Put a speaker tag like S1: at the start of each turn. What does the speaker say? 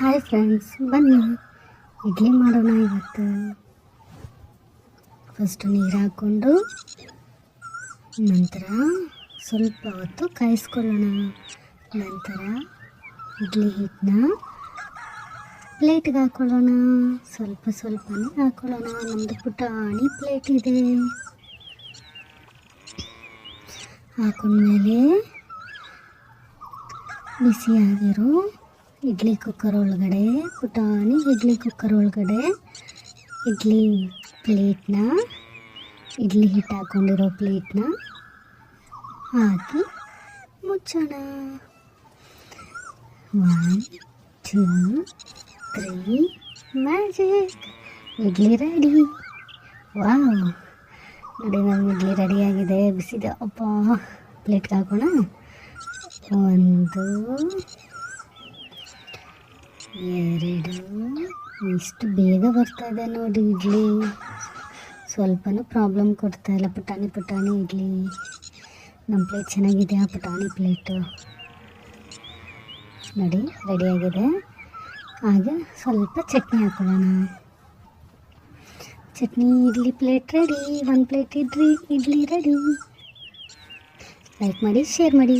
S1: Hi friends ಬನ್ನಿ. ಇಡ್ಲಿ ಮಾಡೋಣ ಇವತ್ತು? ಫಸ್ಟ್ ನೀರು ಹಾಕ್ಕೊಂಡು, ನಂತರ ಸ್ವಲ್ಪ ಹೊತ್ತು ಕಾಯಿಸ್ಕೊಳ್ಳೋಣ. ನಂತರ ಇಡ್ಲಿ ಹಿಟ್ಟನ್ನ ಪ್ಲೇಟ್ಗೆ ಹಾಕ್ಕೊಳ್ಳೋಣ. ಸ್ವಲ್ಪ ಸ್ವಲ್ಪನೇ ಹಾಕ್ಕೊಳ್ಳೋಣ. ನಮ್ಮದು ಪುಟಾಣಿ ಪ್ಲೇಟ್ ಇದೆ. ಹಾಕೊಂಡ್ಮೇಲೆ ಬಿಸಿಯಾಗಿರೋ ಇಡ್ಲಿ ಕುಕ್ಕರ್ ಒಳಗಡೆ, ಪುಟಾಣಿ ಇಡ್ಲಿ ಕುಕ್ಕರ್ ಒಳಗಡೆ, ಇಡ್ಲಿ ಪ್ಲೇಟ್ನ ಇಡ್ಲಿ ಹಿಟ್ಟು ಹಾಕ್ಕೊಂಡಿರೋ ಪ್ಲೇಟ್ನ ಹಾಕಿ ಮುಚ್ಚೋಣ. One two three magic idli ready wow ನೋಡಿ ನಮ್ಮ ಇಡ್ಲಿ ರೆಡಿಯಾಗಿದೆ ಬಿಸಿದೆ ಅಪ್ಪ ಪ್ಲೇಟ್ಗೆ ಹಾಕೋಣ. ಒಂದು ಎರಡು. ಇಷ್ಟು ಬೇಗ ಬರ್ತಾ ಇದೆ ನೋಡಿ ಇಡ್ಲಿ. ಸ್ವಲ್ಪನೂ ಪ್ರಾಬ್ಲಮ್ ಕೊಡ್ತಾ ಇಲ್ಲ. ಪುಟಾಣಿ ಪುಟಾಣಿ ಇಡ್ಲಿ. ನಮ್ಮ ಪ್ಲೇಟ್ ಚೆನ್ನಾಗಿದೆ, ಆ ಪುಟಾಣಿ ಪ್ಲೇಟು ನೋಡಿ ಆಗಿದೆ. ಹಾಗೆ ಸ್ವಲ್ಪ ಚಟ್ನಿ ಹಾಕೊಳ್ಳೋಣ. ಚಟ್ನಿ, ಇಡ್ಲಿ ಪ್ಲೇಟ್ ರೆಡಿ ಒಂದು plate idli idli ready like ಮಾಡಿ ಶೇರ್ ಮಾಡಿ.